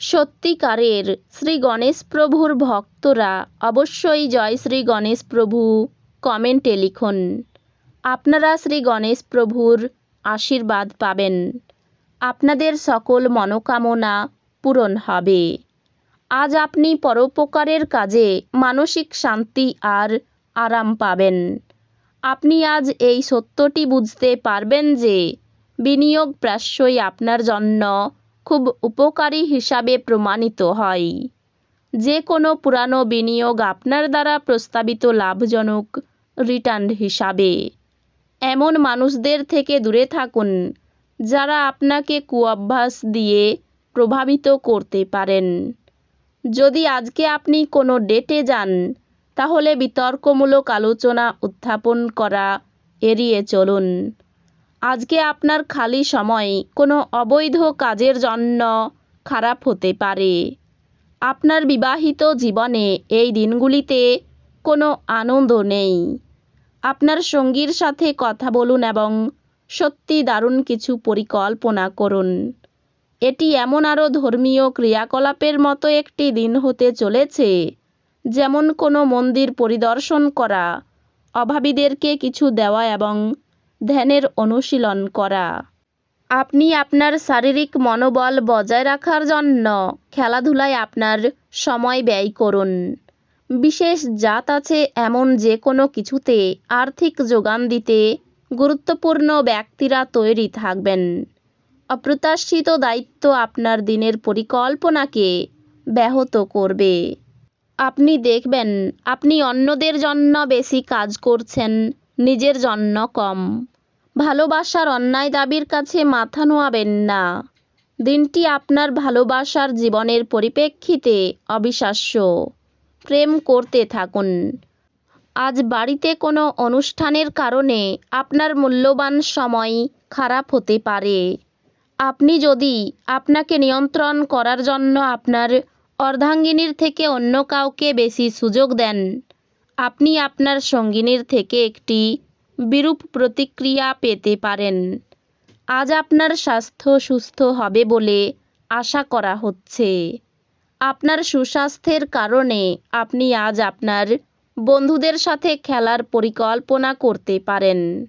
সত্যিকারের শ্রী গণেশ প্রভুর ভক্তরা অবশ্যই জয় শ্রী গণেশ প্রভু কমেন্টে লিখুন। আপনারা শ্রী গণেশ প্রভুর আশীর্বাদ পাবেন। আপনাদের সকল মনোকামনা পূরণ হবে। আজ আপনি পরোপকারের কাজে মানসিক শান্তি আর আরাম পাবেন। আপনি আজ এই সত্যটি বুঝতে পারবেন যে বিনিয়োগ প্রায়শই আপনার জন্য খুব উপকারী হিসাবে প্রমাণিত হয়। যে কোনো পুরানো বিনিয়োগ আপনার দ্বারা প্রস্তাবিত লাভজনক রিটার্ন হিসাবে। এমন মানুষদের থেকে দূরে থাকুন, যারা আপনাকে কুঅভ্যাস দিয়ে প্রভাবিত করতে পারেন। যদি আজকে আপনি কোনো ডেটে যান, তাহলে বিতর্কমূলক আলোচনা উত্থাপন করা এড়িয়ে চলুন। আজকে আপনার খালি সময় কোনো অবৈধ কাজের জন্য খারাপ হতে পারে। আপনার বিবাহিত জীবনে এই দিনগুলিতে কোনো আনন্দ নেই। আপনার সঙ্গীর সাথে কথা বলুন এবং সত্যি দারুণ কিছু পরিকল্পনা করুন। এটি এমন আরও ধর্মীয় ক্রিয়াকলাপের মতো একটি দিন হতে চলেছে, যেমন কোনো মন্দির পরিদর্শন করা, অভাবীদেরকে কিছু দেওয়া এবং ধ্যানের অনুশীলন করা। আপনি আপনার শারীরিক মনোবল বজায় রাখার জন্য খেলাধুলায় আপনার সময় ব্যয় করুন। বিশেষ জাত আছে এমন যে কোনো কিছুতে আর্থিক যোগান দিতে গুরুত্বপূর্ণ ব্যক্তিরা তৈরি থাকবেন। অপ্রত্যাশিত দায়িত্ব আপনার দিনের পরিকল্পনাকে ব্যাহত করবে। আপনি দেখবেন, আপনি অন্যদের জন্য বেশি কাজ করছেন, নিজের জন্য কম। ভালোবাসার অন্যায় দাবির কাছে মাথা নোয়াবেন না। দিনটি আপনার ভালোবাসার জীবনের পরিপ্রেক্ষিতে অবিশ্বাস্য। প্রেম করতে থাকুন। আজ বাড়িতে কোনো অনুষ্ঠানের কারণে আপনার মূল্যবান সময় খারাপ হতে পারে। আপনি যদি আপনাকে নিয়ন্ত্রণ করার জন্য আপনার অর্ধাঙ্গিনীর থেকে অন্য কাউকে বেশি সুযোগ দেন, আপনি আপনার সঙ্গিনীর থেকে একটি বিরূপ প্রতিক্রিয়া পেতে পারেন। আজ আপনার স্বাস্থ্য সুস্থ হবে বলে আশা করা হচ্ছে। আপনার সুস্বাস্থ্যের কারণে আপনি আজ আপনার বন্ধুদের সাথে খেলার পরিকল্পনা করতে পারেন।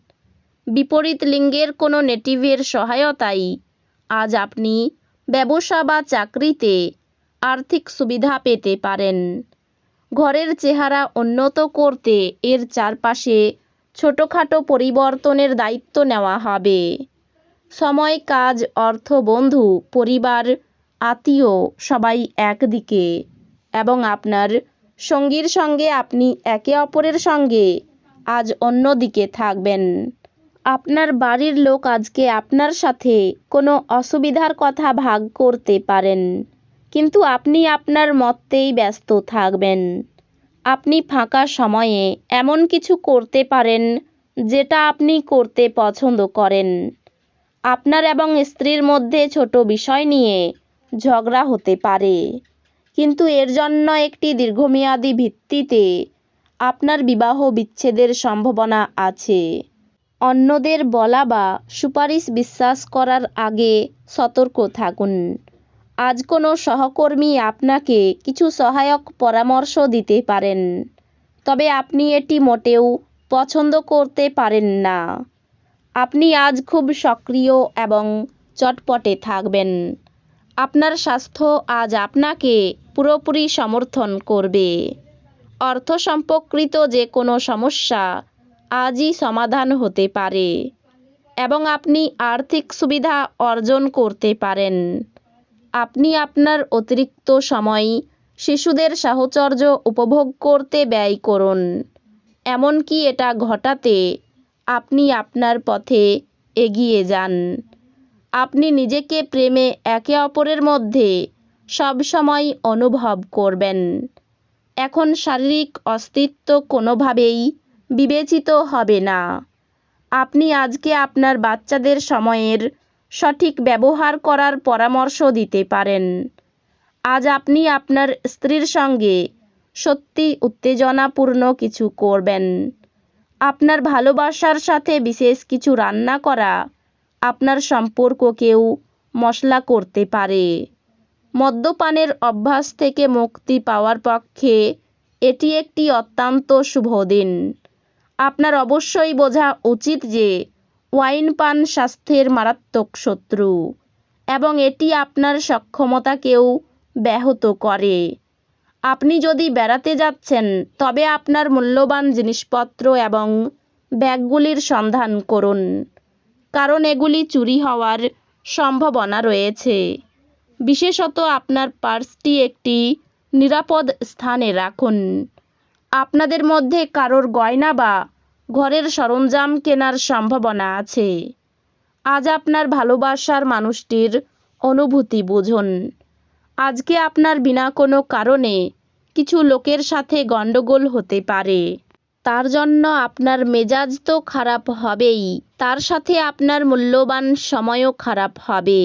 বিপরীত লিঙ্গের কোনো নেটিভের সহায়তায় আজ আপনি ব্যবসা বা চাকরিতে আর্থিক সুবিধা পেতে পারেন। ঘরের চেহারা উন্নত করতে এর চারপাশে ছোটোখাটো পরিবর্তনের দায়িত্ব নেওয়া হবে। সময়, কাজ, অর্থ, বন্ধু, পরিবার, আত্মীয়, সবাই একদিকে। এবং আপনার সঙ্গীর সঙ্গে আপনি একে অপরের সঙ্গে আজ অন্যদিকে থাকবেন। আপনার বাড়ির লোক আজকে আপনার সাথে কোনো অসুবিধার কথা ভাগ করতে পারেন, কিন্তু আপনি আপনার মতেই ব্যস্ত থাকবেন। আপনি ফাঁকা সময়ে এমন কিছু করতে পারেন যেটা আপনি করতে পছন্দ করেন। আপনার এবং স্ত্রীর মধ্যে ছোট বিষয় নিয়ে ঝগড়া হতে পারে। কিন্তু এর জন্য একটি দীর্ঘমেয়াদী ভিত্তিতে আপনার বিবাহ বিচ্ছেদের সম্ভাবনা আছে। অন্যদের বলা বা সুপারিশ বিশ্বাস করার আগে সতর্ক থাকুন। আজ কোনো সহকর্মী আপনাকে কিছু সহায়ক পরামর্শ দিতে পারেন। তবে আপনি এটি মোটেও পছন্দ করতে পারেন না। আপনি আজ খুব সক্রিয় এবং চটপটে থাকবেন। আপনার স্বাস্থ্য আজ আপনাকে পুরোপুরি সমর্থন করবে। অর্থ সম্পর্কিত যে কোনো সমস্যা আজই সমাধান হতে পারে এবং আপনি আর্থিক সুবিধা অর্জন করতে পারেন। আপনি আপনার অতিরিক্ত সময় শিশুদের সাহচর্য উপভোগ করতে ব্যয় করুন। এমনকি এটা ঘটাতে আপনি আপনার পথে এগিয়ে যান। আপনি নিজেকে প্রেমে একে অপরের মধ্যে সবসময় অনুভব করবেন। এখন শারীরিক অস্তিত্ব কোনোভাবেই বিবেচিত হবে না। আপনি আজকে আপনার বাচ্চাদের সময়ের সঠিক ব্যবহার করার পরামর্শ দিতে পারেন। আজ আপনি আপনার স্ত্রীর সঙ্গে সত্যি উত্তেজনাপূর্ণ কিছু করবেন। আপনার ভালোবাসার সাথে বিশেষ কিছু রান্না করা আপনার সম্পর্ককেও মশলা করতে পারে। মদ্যপানের অভ্যাস থেকে মুক্তি পাওয়ার পক্ষে এটি একটি অত্যন্ত শুভ দিন। আপনার অবশ্যই বোঝা উচিত যে ওয়াইন পান স্বাস্থ্যের মারাত্মক শত্রু এবং এটি আপনার সক্ষমতাকেও ব্যাহত করে। আপনি যদি বেড়াতে যাচ্ছেন, তবে আপনার মূল্যবান জিনিসপত্র এবং ব্যাগগুলির সন্ধান করুন, কারণ এগুলি চুরি হওয়ার সম্ভাবনা রয়েছে। বিশেষত আপনার পার্সটি একটি নিরাপদ স্থানে রাখুন। আপনাদের মধ্যে কারোর গয়না বা ঘরের সরঞ্জাম কেনার সম্ভাবনা আছে। আজ আপনার ভালোবাসার মানুষটির অনুভূতি বুঝুন। আজকে আপনার বিনা কোনো কারণে কিছু লোকের সাথে গণ্ডগোল হতে পারে। তার জন্য আপনার মেজাজ তো খারাপ হবেই, তার সাথে আপনার মূল্যবান সময়ও খারাপ হবে।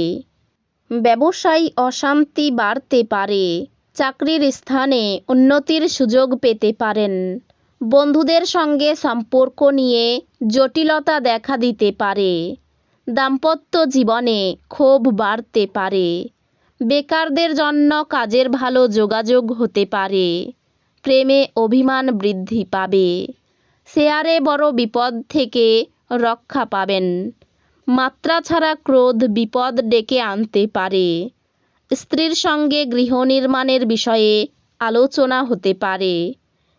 ব্যবসায় অশান্তি বাড়তে পারে, চাকরির স্থানে উন্নতির সুযোগ পেতে পারেন। বন্ধুদের সঙ্গে সম্পর্ক নিয়ে জটিলতা দেখা দিতে পারে। দাম্পত্য জীবনে ক্ষোভ বাড়তে পারে। বেকারদের জন্য কাজের ভালো যোগাযোগ হতে পারে। প্রেমে অভিমান বৃদ্ধি পাবে। শেয়ারে বড় বিপদ থেকে রক্ষা পাবেন। মাত্রা ছাড়া ক্রোধ বিপদ ডেকে আনতে পারে। স্ত্রীর সঙ্গে গৃহ নির্মাণের বিষয়ে আলোচনা হতে পারে।